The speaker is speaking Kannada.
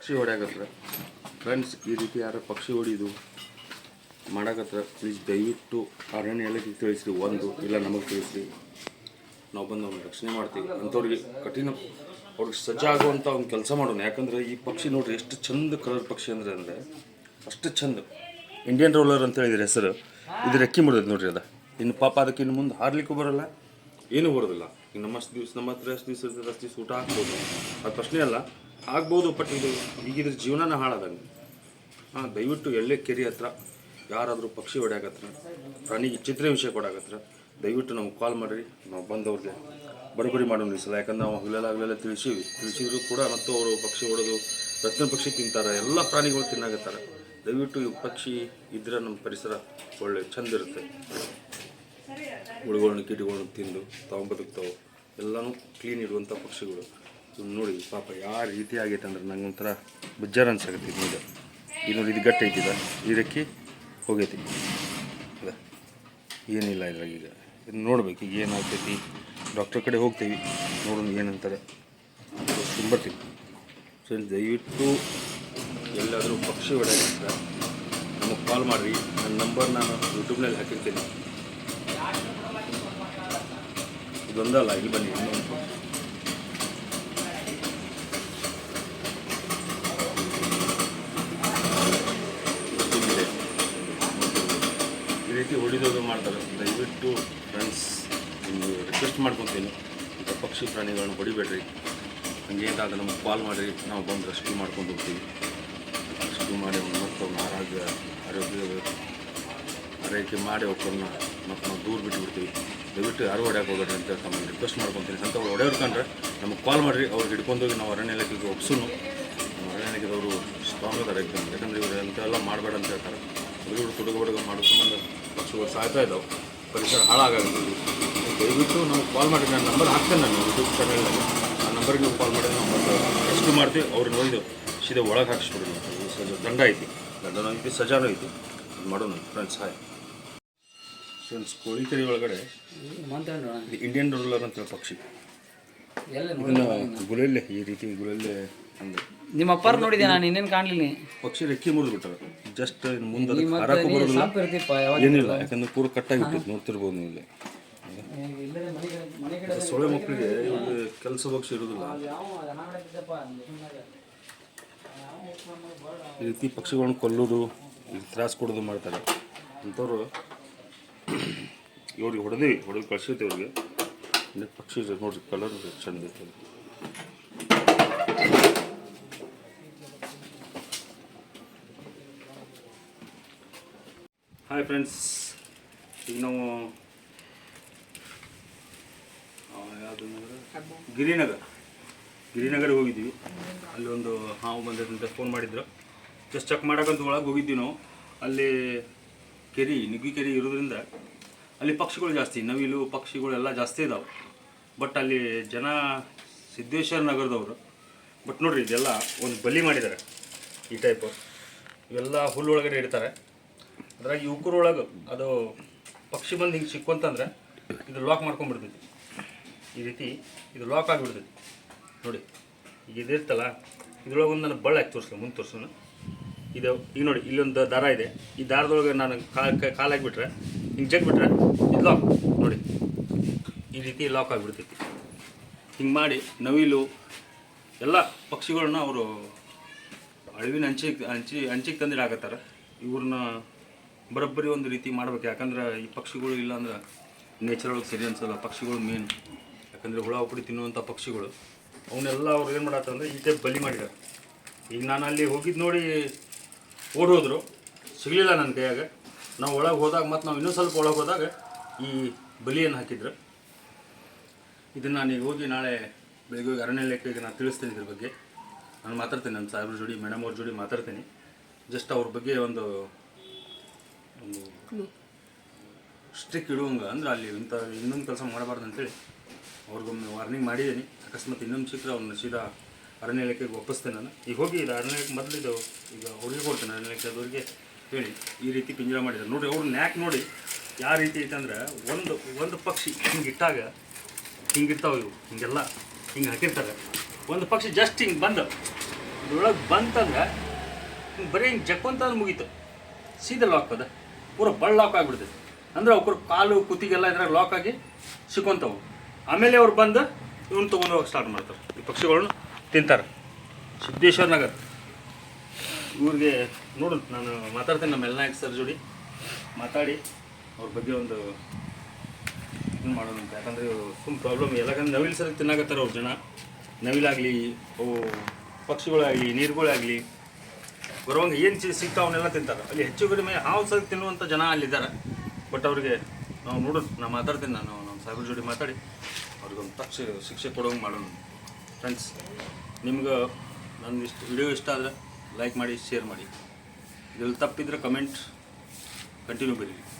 ಪಕ್ಷಿ ಹೊಡ್ಯಾಕತ್ರ. ಫ್ರೆಂಡ್ಸ್ ಈ ರೀತಿ ಯಾರು ಪಕ್ಷಿ ಹೊಡಿದು ಮಾಡಕತ್ರ ಪ್ಲೀಸ್ ದಯವಿಟ್ಟು ಅರಣ್ಯ ಇಲಾಖೆಗೆ ತಿಳಿಸ್ರಿ. ಒಂದು, ಇಲ್ಲ ನಮಗೆ ತಿಳಿಸ್ರಿ. ನಾವು ಬಂದು ಅವ್ನ ರಕ್ಷಣೆ ಮಾಡ್ತೀವಿ. ಅಂಥವ್ರಿಗೆ ಕಠಿಣ, ಅವ್ರಿಗೆ ಸಜ್ಜಾಗುವಂಥ ಒಂದು ಕೆಲಸ ಮಾಡೋಣ. ಯಾಕಂದ್ರೆ ಈ ಪಕ್ಷಿ ನೋಡ್ರಿ, ಎಷ್ಟು ಚಂದ ಕಲರ್ ಪಕ್ಷಿ ಅಂದ್ರೆ ಅಂದರೆ, ಅಷ್ಟು ಚಂದ. ಇಂಡಿಯನ್ ರೋಲರ್ ಅಂತ ಹೇಳಿದ್ರೆ ಹೆಸರು. ಇದು ರೆಕ್ಕಿ ಮುರಿದೈತೆ ನೋಡ್ರಿ ಅದ. ಇನ್ನು ಪಾಪ ಅದಕ್ಕೆ ಇನ್ನು ಮುಂದೆ ಹಾರ್ಲಿಕ್ಕೂ ಬರೋಲ್ಲ. ಏನೂ ಬರೋದಿಲ್ಲ. ಈಗ ನಮ್ಮಷ್ಟು ದಿವ್ಸ, ನಮ್ಮ ಹತ್ರ ಎಷ್ಟು ದಿವಸ ಅಷ್ಟು ದಿವಸ ಊಟ ಹಾಕ್ಬೋದು. ಅದು ಪ್ರಶ್ನೆ ಅಲ್ಲ. ಆಗ್ಬೋದು ಬಟ್ ಇದು ಈಗಿನ ಜೀವನನ ಹಾಳಾದಂಗೆ. ಹಾಂ, ದಯವಿಟ್ಟು ಎಲ್ಲೇ ಕೆರೆ ಹತ್ರ ಯಾರಾದರೂ ಪಕ್ಷಿ ಹೊಡ್ಯಾಕತ್ರ, ಪ್ರಾಣಿಗೆ ಚಿತ್ರ ವಿಷಯ ಕೊಡಾಕತ್ರ, ದಯವಿಟ್ಟು ನಮ್ಗೆ ಕಾಲ್ ಮಾಡಿರಿ. ನಾವು ಬಂದವ್ರಿಗೆ ಬರಬರಿ ಮಾಡೋಣ ಈ ಯಾಕಂದ್ರೆ ನಾವು ಹಗಲೆಲ್ಲ ಹಗಲೆಲ್ಲ ತಿಳಿಸೀವಿ. ತಿಳಿಸಿದ್ರು ಕೂಡ ಮತ್ತು ಅವರು ಪಕ್ಷಿ ಹೊಡೆದು ರತ್ನ ಪಕ್ಷಿ ತಿಂತಾರೆ. ಎಲ್ಲ ಪ್ರಾಣಿಗಳು ತಿನ್ನಾಗತ್ತಾರೆ ದಯವಿಟ್ಟು ಈ ಪಕ್ಷಿ ಇದ್ರೆ ನಮ್ಮ ಪರಿಸರ ಒಳ್ಳೆ ಚಂದ ಇರುತ್ತೆ. ಹುಳುಗಳನ್ನ ಕೀಟಗಳನ್ನ ತಿಂದು ತಾವು ಬದುಕ್ತಾವೆ. ಎಲ್ಲನೂ ಕ್ಲೀನ್ ಇಡುವಂಥ ಪಕ್ಷಿಗಳು. ನೋಡಿ, ಪಾಪ ಯಾವ ರೀತಿ ಆಗೈತೆ ಅಂದ್ರೆ ನಂಗೆ ಒಂಥರ ಬೇಜಾರು ಇದು ಈಗ ಈ ನೋಡಿ, ಇದು ಗಟ್ಟಿ ಐತಿದ ಇದಕ್ಕೆ ಹೋಗೈತಿ. ಅದ ಏನಿಲ್ಲ ಇದ್ರಾಗ ಈಗ. ಇದನ್ನ ನೋಡ್ಬೇಕು, ಈಗ ಏನಾಗ್ತೈತಿ. ಡಾಕ್ಟರ್ ಕಡೆ ಹೋಗ್ತೀವಿ. ನೋಡೋಣ ಏನಂತಾರೆ. ಬರ್ತೀವಿ. ಸೊ ದಯವಿಟ್ಟು ಎಲ್ಲಾದರೂ ಪಕ್ಷಿ ಹೊಡೆಯೋದ್ರಿಂದ ನಮಗೆ ಕಾಲ್ ಮಾಡಿರಿ. ನನ್ನ ನಂಬರ್ ನಾನು ಯೂಟ್ಯೂಬ್ನಲ್ಲಿ ಹಾಕಿರ್ತೀನಿ. ಇದೊಂದಲ್ಲ, ಇಲ್ಲಿ ಬನ್ನಿ ಇಲ್ಲಿದೆ. ಈ ರೀತಿ ಹೊಡಿದೋದು ಮಾಡ್ತಾರೆ. ದಯವಿಟ್ಟು ಫ್ರೆಂಡ್ಸ್ ರಿಕ್ವೆಸ್ಟ್ ಮಾಡ್ಕೊತೀನಿ. ಇಂಥ ಪಕ್ಷಿ ಪ್ರಾಣಿಗಳನ್ನು ಹೊಡಿಬೇಡ್ರಿ. ಹಂಗೇನಾದ್ರೆ ನಮಗೆ ಕಾಲ್ ಮಾಡಿರಿ ನಾವು ಬಂದು ರೆಸ್ಕ್ಯೂ ಮಾಡ್ಕೊಂಡು ಹೋಗ್ತೀವಿ. ರೆಸ್ಕ್ಯೂ ಮಾಡಿ ಅವ್ನು ಮತ್ತೆ ಅವ್ನ ಆರೋಗ್ಯ ಆರೋಗ್ಯ ಆರೈಕೆ ಮಾಡಿ ಒಬ್ಬರನ್ನ ಮತ್ತು ನಾವು ದೂರ ಬಿಟ್ಟು ಬಿಡ್ತೀವಿ ದಯವಿಟ್ಟು ಯಾರು ಹೊಡೆಯಕ್ಕೆ ಹೋಗೋಣ ಅಂತ ತಮ್ಮನ್ನು ರಿಕ್ವೆಸ್ಟ್ ಮಾಡ್ಕೊತೀನಿ. ಅವ್ರು ಹೊಡೆಯೋರು ಕಂಡ್ರೆ ನಮಗೆ ಕಾಲ್ ಮಾಡಿರಿ, ಅವ್ರಿಗೆ ಹಿಡ್ಕೊಂಡೋಗಿ ನಾವು ಅರಣ್ಯ ಇಲಾಖೆಗೆ ಒಪ್ಸೂ ಅರಣ್ಯ ಇಲಾಖೆದವರು ಸ್ಟ್ರಾಂಗ್ ಅದಾರೆ ಯಾಕಂದರೆ ಇವರು ಎಲ್ಲ ಮಾಡಬೇಡ ಅಂತ ಹೇಳ್ತಾರೆ. ಹುಡುಗರು ಹುಡುಗ ಹುಡುಗ ಮಾಡೋ ಸಂಬಂಧ ಪಕ್ಷಿಗಳು ಸಾಯ್ತಾ ಇದ್ದಾವೆ. ಪರಿಸರ ಹಾಳಾಗುತ್ತೆ ದಯವಿಟ್ಟು ನಾವು ಕಾಲ್ ಮಾಡಿ ನಾನು ನಂಬರ್ ಹಾಕ್ತೇನೆ ನಾನು ಯೂಟ್ಯೂಬ್ ಚಾನಲ್ನಲ್ಲಿ ಆ ನಂಬರ್ಗೆ ನೀವು ಕಾಲ್ ಮಾಡಿದ್ರೆ ನಾವು ರೆಸ್ಕ್ಯೂ ಮಾಡ್ತೀವಿ ಅವ್ರನ್ನ ಒಯ್ದು ಸೀದಾ ಒಳಗೆ ಹಾಕಿಸ್ಬಿಡೋಣ. ಸಜ ದಂಡ ಐತಿ. ದಂಡನೂ ಐತಿ ಸಜಾನೂ ಐತಿ. ಅದು ಮಾಡೋಣ ಫ್ರೆಂಡ್ಸ್ ಹಾಯ್. ಫ್ರೆಂಡ್ಸ್ ಕೋಳಿ ತೆರೆ ಒಳಗಡೆ ಇಂಡಿಯನ್ ರೂಲರ್ ಅಂತ ಹೇಳಿ ಪಕ್ಷಿ. ಗುಲೆಲ್ಲೇ ಈ ರೀತಿ ಗುಲೆಲ್ಲೇ ನಿಮ್ಮ ಅಪ್ಪಾರ ನೋಡಿದೆ ನಾನು ಇನ್ನೇನು ಕಾಣ್ಲಿಲ್ಲ ಪಕ್ಷಿ ರೆಕ್ಕಿ ಮುರಿದು ಬಿಟ್ಟಾರ ಜಸ್ಟ್ ಮುಂದೆ ಹರಕು ಬರೋದಿಲ್ಲ. ಏನಿಲ್ಲ ಯಾಕಂದ್ರೆ ಪೂರ ಕಟ್ಟಾಗಿಬಿಟ್ಟಿತ್ತು ನೋಡ್ತಿರ್ಬೋದು ನೀವು ಇಲ್ಲಿ. ಸೊಳ್ಳೆ ಮಕ್ಕಳಿಗೆ ಕೆಲಸ ಪಕ್ಷಿ ಇರೋದಿಲ್ಲ. ಈ ರೀತಿ ಪಕ್ಷಿಗಳನ್ನ ಕೊಲ್ಲೋದು ತ್ರಾಸ ಕೊಡೋದು ಮಾಡ್ತಾರೆ. ಅಂಥವ್ರು ಇವ್ರಿಗೆ ಹೊಡೆದೇವಿ ಹೊಡೆದು ಕಳಿಸಿರ್ತೀವಿ ಇವ್ರಿಗೆ. ಇನ್ನು ಪಕ್ಷಿ ನೋಡ್ರಿ ಕಲರ್ ಚಂದ ಹಾಯ್ ಫ್ರೆಂಡ್ಸ್ ಈಗ ನಾವು ಯಾವುದು ನಗರ? ಗಿರಿನಗರ. ಗಿರಿನಗರ ಹೋಗಿದ್ವಿ ಅಲ್ಲಿ ಒಂದು ಹಾವು ಬಂದಿದ್ದಂತೆ ಫೋನ್ ಮಾಡಿದ್ರು. ಜಸ್ಟ್ ಚೆಕ್ ಮಾಡೋಕ್ಕಂತ ಒಳಗೆ ಹೋಗಿದ್ವಿ ನಾವು. ಅಲ್ಲಿ ಕೆರೆ, ನುಗ್ಗಿ ಕೆರೆ ಇರೋದ್ರಿಂದ ಅಲ್ಲಿ ಪಕ್ಷಿಗಳು ಜಾಸ್ತಿ, ನವಿಲು ಪಕ್ಷಿಗಳೆಲ್ಲ ಜಾಸ್ತಿ ಇದಾವೆ. ಬಟ್ ಅಲ್ಲಿ ಜನ ಸಿದ್ದೇಶ್ವರ ನಗರದವರು ಬಟ್ ನೋಡ್ರಿ ಇದೆಲ್ಲ ಒಂದು ಬಲಿ ಮಾಡಿದ್ದಾರೆ ಈ ಟೈಪು ಇವೆಲ್ಲ ಹುಲ್ಲು ಒಳಗಡೆ ಇಡ್ತಾರೆ. ಅದ್ರಾಗ ಯುವಕರೊಳಗೆ ಅದು ಪಕ್ಷಿ ಬಂದು ಹಿಂಗೆ ಸಿಕ್ಕೊಂತಂದ್ರೆ ಇದು ಲಾಕ್ ಮಾಡ್ಕೊಂಡ್ಬಿಡ್ತೈತಿ ಈ ರೀತಿ ಇದು ಲಾಕ್ ಆಗಿಬಿಡ್ತೈತಿ. ನೋಡಿ, ಈಗ ಇದಿರ್ತಲ್ಲ ಇದ್ರೊಳಗೆ ಒಂದು ನಾನು ಬಳ್ಳ ಹಾಕಿ ತೋರಿಸ್ಲ, ಮುಂದೆ ತೋರಿಸೋಣ. ಇದು, ಈಗ ನೋಡಿ, ಇಲ್ಲೊಂದು ದಾರ ಇದೆ. ಈ ದಾರದೊಳಗೆ ನಾನು ಕಾಲು ಕಾಲು ಹಿಂಗೆ ಜಗ್ಬಿಟ್ರೆ ಇದು ಲಾಕ್ ನೋಡಿ, ಈ ರೀತಿ ಲಾಕ್ ಆಗಿಬಿಡ್ತೈತಿ. ಹಿಂಗೆ ಮಾಡಿ ನವಿಲು ಎಲ್ಲ ಪಕ್ಷಿಗಳನ್ನ ಅವರು ಅಳಿವಿನ ಅಂಚಿ ಅಂಚಿಗೆ ತಂದಿರ ಆಗತ್ತಾರೆ ಇವ್ರನ್ನ ಬರೋಬ್ಬರಿ ಒಂದು ರೀತಿ ಮಾಡ್ಬೇಕು. ಯಾಕಂದ್ರೆ ಈ ಪಕ್ಷಿಗಳು ಇಲ್ಲ ಅಂದ್ರೆ ನೇಚರ್ ಒಳಗೆ ಸರಿ ಅನ್ಸಲ್ಲ ಪಕ್ಷಿಗಳು ಮೇನ್ ಯಾಕಂದರೆ ಹುಳ ಉಪ್ಪಡಿ ತಿನ್ನುವಂಥ ಪಕ್ಷಿಗಳು. ಅವನ್ನೆಲ್ಲ ಅವ್ರು ಏನು ಮಾಡತ್ತಂದ್ರೆ ಈ ಟೈಪ್ ಬಲಿ ಮಾಡಿದ್ದಾರೆ ಈಗ ನಾನು ಅಲ್ಲಿ ಹೋಗಿದ್ದು ನೋಡಿ ಓಡೋದ್ರು ಸಿಗಲಿಲ್ಲ ನನ್ನ ಕೈಯಾಗ. ನಾವು ಒಳಗೆ ಹೋದಾಗ ಮತ್ತು ನಾವು ಇನ್ನೂ ಸ್ವಲ್ಪ ಒಳಗೆ ಹೋದಾಗ ಈ ಬಲಿಯನ್ನು ಹಾಕಿದ್ರು. ಇದನ್ನು ನಾನು ಈಗ ಹೋಗಿ ನಾಳೆ ಬೆಳಗ್ಗೆ ಹೋಗಿ ಅರಣ್ಯ ಇಲಾಖೆಗೆ ನಾನು ತಿಳಿಸ್ತೀನಿ ಇದ್ರ ಬಗ್ಗೆ. ನಾನು ಮಾತಾಡ್ತೀನಿ ನಮ್ಮ ಸಾಹೇಬ್ರ ಜೋಡಿ ಮೇಡಮ್ ಅವ್ರ ಜೋಡಿ ಮಾತಾಡ್ತೀನಿ. ಜಸ್ಟ್ ಅವ್ರ ಬಗ್ಗೆ ಒಂದು ಒಂದು ಸ್ಟ್ರಿಕ್ ಇಡುವಂಗೆ ಅಂದ್ರೆ ಅಲ್ಲಿ ಇಂಥ ಇನ್ನೊಂದು ಕೆಲಸ ಮಾಡಬಾರ್ದು ಅಂತೇಳಿ ಅವ್ರಿಗೊಮ್ಮೆ ವಾರ್ನಿಂಗ್ ಮಾಡಿದ್ದೀನಿ. ಅಕಸ್ಮಾತ್ ಇನ್ನೊಂದು ಚಿತ್ರ ಅವ್ರನ್ನ ಸೀದಾ ಅರಣ್ಯ ಇಲಾಖೆಗೆ ಒಪ್ಪಿಸ್ತೇನೆ ನಾನು. ಈಗ ಹೋಗಿ ಇದು ಅರಣ್ಯ ಇಲಾಖೆ ಮೊದಲಿದ್ದು ಈಗ ಅವ್ರಿಗೆ ಕೊಡ್ತೇನೆ ಅರಣ್ಯ ಇಲಾಖೆ ಅದವ್ರಿಗೆ ಹೇಳಿ, ಈ ರೀತಿ ಪಿಂಜರ ಮಾಡಿದ್ದಾರೆ. ನೋಡಿ ಅವ್ರು ನ್ಯಾಕ್ ನೋಡಿ ಯಾವ ರೀತಿ ಐತೆ ಅಂದ್ರೆ ಒಂದು ಒಂದು ಪಕ್ಷಿ ಹಿಂಗೆ ಇಟ್ಟಾಗ ಹಿಂಗಿರ್ತಾವೆ ಇವು, ಹಿಂಗೆಲ್ಲ ಹಿಂಗೆ ಹಾಕಿರ್ತಾರೆ. ಒಂದು ಪಕ್ಷಿ ಜಸ್ಟ್ ಹಿಂಗೆ ಬಂದು, ಇದ್ರೊಳಗೆ ಬಂತಂದ್ರೆ ಹಿಂಗೆ ಬರೀ ಹಿಂಗೆ ಜಕ್ಕೊಂತ ಮುಗೀತು. ಸೀದಾ ಲಾಕ್ ಅದ. ಪೂರ ಬಳ್ಳ ಲಾಕ್ ಆಗಿಬಿಡ್ತೈತೆ. ಅಂದ್ರೆ ಅವ್ರ ಕಾಲು, ಕುತ್ತಿಗೆಲ್ಲ ಇದ್ರಾಗ ಲಾಕ್ ಆಗಿ ಸಿಕ್ಕೊಂತವು. ಆಮೇಲೆ ಅವ್ರು ಬಂದು ಇವನ್ನ ತೊಗೊಂಡು ಹೋಗಿ ಸ್ಟಾರ್ಟ್ ಮಾಡ್ತಾರೆ. ಈ ಪಕ್ಷಿಗಳನ್ನ ತಿಂತಾರೆ. ಸಿದ್ದೇಶ್ವರ ನಗರ್. ಇವ್ರಿಗೆ ನೋಡು, ನಾನು ಮಾತಾಡ್ತೇನೆ ನಮ್ಮ ಎಲ್ನಾಯಕ್ ಸರ್ ಜೋಡಿ. ಮಾತಾಡಿ, ಅವ್ರ ಬಗ್ಗೆ ಒಂದು ಇದು ಮಾಡೋಣ ಅಂತ. ಯಾಕಂದರೆ ಸುಮ್ ಪ್ರಾಬ್ಲಮ್ ಎಲ್ಲಕಂದ್ರೆ ನವಿಲು ಸರಿ ತಿನ್ನಾಕತ್ತಾರ ಅವ್ರ ಜನ. ನವಿಲಾಗಲಿ, ಅವು ಪಕ್ಷಿಗಳಾಗಲಿ, ನೀರುಗಳಾಗಲಿ, ಬರುವಂಗೆ ಏನು ಚೀಸ್ ಸಿಗ್ತಾವ ಅವನ್ನೆಲ್ಲ ತಿಂತಾರೆ. ಅಲ್ಲಿ ಹೆಚ್ಚು ಕಡಿಮೆ ಹಾವು ಸರಿ ತಿನ್ನುವಂಥ ಜನ ಅಲ್ಲಿದ್ದಾರೆ. ಬಟ್ ಅವ್ರಿಗೆ, ನಾವು ನೋಡೋಣ ನಾನು ಮಾತಾಡ್ತೀನಿ ನಾನು ನಮ್ಮ ಸಾಹೇಬ್ರ ಜೋಡಿ ಮಾತಾಡಿ. ಅವ್ರಿಗೊಂದು ತಕ್ಷ ಶಿಕ್ಷೆ ಕೊಡೋಂಗೆ ಮಾಡೋಣ. ಫ್ರೆಂಡ್ಸ್ ನಿಮ್ಗೆ ನನ್ನ ಇಷ್ಟು ವಿಡಿಯೋ ಇಷ್ಟ ಆದರೆ ಲೈಕ್ ಮಾಡಿ ಶೇರ್ ಮಾಡಿ. ಇದ್ರಲ್ಲಿ ತಪ್ಪಿದ್ರೆ ಕಮೆಂಟ್ ಕಂಟಿನ್ಯೂ ಬರೀರಿ